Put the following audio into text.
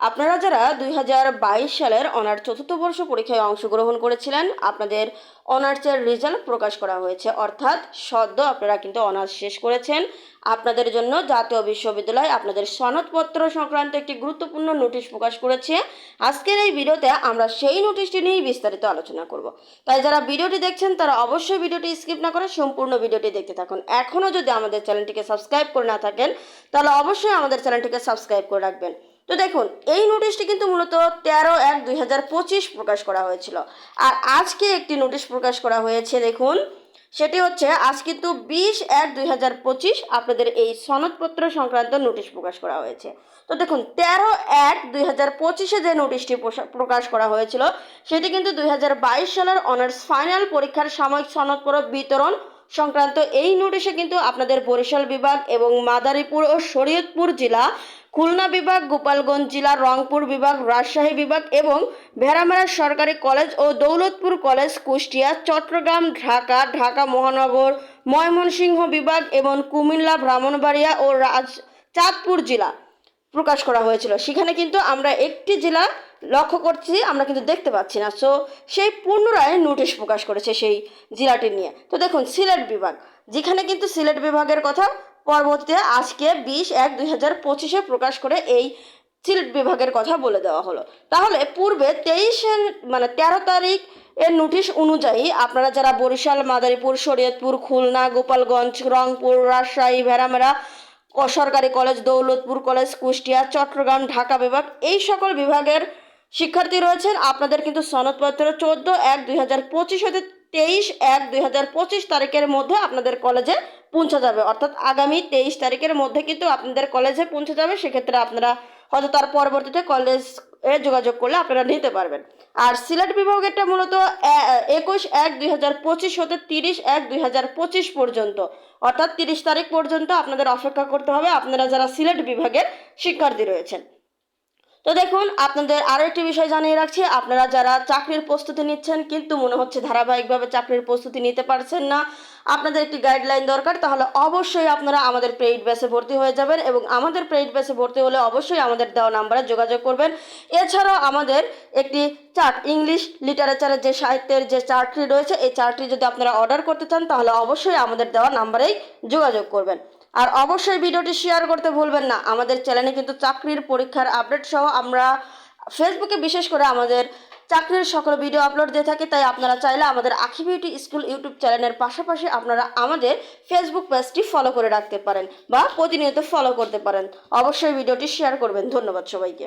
আপনারা যারা দুই হাজার বাইশ সালের অনার্স চতুর্থ বর্ষ পরীক্ষায় অংশগ্রহণ করেছিলেন, আপনাদের অনার্সের রেজাল্ট প্রকাশ করা হয়েছে। অর্থাৎ সদ্য আপনারা কিন্তু অনার্স শেষ করেছেন। আপনাদের জন্য জাতীয় বিশ্ববিদ্যালয় আপনাদের সনদপত্র সংক্রান্ত একটি গুরুত্বপূর্ণ নোটিশ প্রকাশ করেছে। আজকের এই ভিডিওতে আমরা সেই নোটিশটি নিয়েই বিস্তারিত আলোচনা করব। তাই যারা ভিডিওটি দেখছেন, তারা অবশ্যই ভিডিওটি স্কিপ না করে সম্পূর্ণ ভিডিওটি দেখতে থাকুন। এখনও যদি আমাদের চ্যানেলটিকে সাবস্ক্রাইব করে না থাকেন, তাহলে অবশ্যই আমাদের চ্যানেলটিকে সাবস্ক্রাইব করে রাখবেন। তো দেখুন, এই নোটিশটি কিন্তু মূলত তেরো এক দুই হাজার পঁচিশ প্রকাশ করা হয়েছিল। আর আজকে একটি নোটিশ প্রকাশ করা হয়েছে, দেখুন, সেটি হচ্ছে, আজ কিন্তু বিশ এক দুই হাজার পঁচিশ আপনাদের এই সনদপত্র সংক্রান্ত নোটিশ প্রকাশ করা হয়েছে। তো দেখুন, তেরো এক দুই হাজার পঁচিশে যে নোটিশটি প্রকাশ করা হয়েছিল, সেটি কিন্তু দুই হাজার বাইশ সালের অনার্স ফাইনাল পরীক্ষার সাময়িক সনদপত্র বিতরণ সংক্রান্ত এই নোটিশে কিন্তু আপনাদের বরিশাল বিভাগ এবং মাদারীপুর ও শরীয়তপুর জেলা, খুলনা বিভাগ, গোপালগঞ্জ জেলা, রংপুর বিভাগ, রাজশাহী বিভাগ এবং ভেড়ামারা সরকারি কলেজ ও দৌলতপুর কলেজ, কুষ্টিয়া, চট্টগ্রাম, ঢাকা ঢাকা মহানগর, ময়মনসিংহ বিভাগ এবং কুমিল্লা, ব্রাহ্মণবাড়িয়া ও রাজ, চাঁদপুর জেলা। প্রকাশ করা হয়েছিল। সেখানে কিন্তু আমরা একটি জেলা লক্ষ্য করছি, আমরা কিন্তু দেখতে পাচ্ছি না। সো সেই পুনরায় নোটিশ প্রকাশ করেছে সেই জেলাটি নিয়ে। তো দেখুন, সিলেট বিভাগ। যেখানে কিন্তু সিলেট বিভাগের কথা পরবর্তীতে আজকে বিশ এক দুই হাজার পঁচিশে প্রকাশ করে এই সিলেট বিভাগের কথা বলে দেওয়া হলো। তাহলে পূর্বে তেইশে মানে তেরো তারিখ এর নোটিশ অনুযায়ী আপনারা যারা বরিশাল, মাদারীপুর, শরীয়তপুর, খুলনা, গোপালগঞ্জ, রংপুর, রাজশাহী ভেড়ামেরা ও সরকারি কলেজ, দৌলতপুর কলেজ, কুষ্টিয়া, চট্টগ্রাম, ঢাকা বিভাগ এই সকল বিভাগের শিক্ষার্থী রয়েছেন। আপনাদের কিন্তু সনদপত্র চোদ্দ এক দুই হাজার পঁচিশ হতে তেইশ এক দুই হাজার পঁচিশ তারিখের মধ্যে আপনাদের কলেজে পৌঁছে যাবে। অর্থাৎ আগামী তেইশ তারিখের মধ্যে কিন্তু আপনাদের কলেজে পৌঁছে যাবে। সেক্ষেত্রে আপনারা হয়তো তার পরবর্তীতে কলেজ এ যোগাযোগ করলে আপনারা নিতে পারবেন। আর সিলেট বিভাগেরটা মূলত একুশ এক দুই হাজার পঁচিশ হতে তিরিশ এক দুই হাজার পঁচিশ পর্যন্ত। অর্থাৎ তিরিশ তারিখ পর্যন্ত আপনাদের অপেক্ষা করতে হবে। আপনারা যারা সিলেট বিভাগের শিক্ষার্থী রয়েছেন। তো দেখুন, আপনাদের আরও একটি বিষয় জানিয়ে রাখছি। আপনারা যারা চাকরির প্রস্তুতি নিচ্ছেন, কিন্তু মনে হচ্ছে ধারাবাহিকভাবে চাকরির প্রস্তুতি নিতে পারছেন না, আপনাদের একটি গাইডলাইন দরকার, তাহলে অবশ্যই আপনারা আমাদের পেইড ব্যাচে ভর্তি হয়ে যাবেন এবং আমাদের পেইড ব্যাচে ভর্তি হলে অবশ্যই আমাদের দেওয়া নাম্বারে যোগাযোগ করবেন। এছাড়াও আমাদের একটি চার্ট ইংলিশ লিটারেচারের যে সাহিত্যের যে চার্টটি রয়েছে, এই চার্টটি যদি আপনারা অর্ডার করতে চান, তাহলে অবশ্যই আমাদের দেওয়া নাম্বারেই যোগাযোগ করবেন। আর অবশ্যই ভিডিওটি শেয়ার করতে ভুলবেন না। আমাদের চ্যানেলে কিন্তু চাকরির পরীক্ষার আপডেট সহ আমরা ফেসবুকে বিশেষ করে আমাদের চাকরির সকল ভিডিও আপলোড দিয়ে থাকি। তাই আপনারা চাইলে আমাদের আখি বিউটি স্কুল ইউটিউব চ্যানেলের পাশাপাশি আপনারা আমাদের ফেসবুক পেজটি ফলো করে রাখতে পারেন বা প্রতিনিয়ত ফলো করতে পারেন। অবশ্যই ভিডিওটি শেয়ার করবেন। ধন্যবাদ সবাইকে।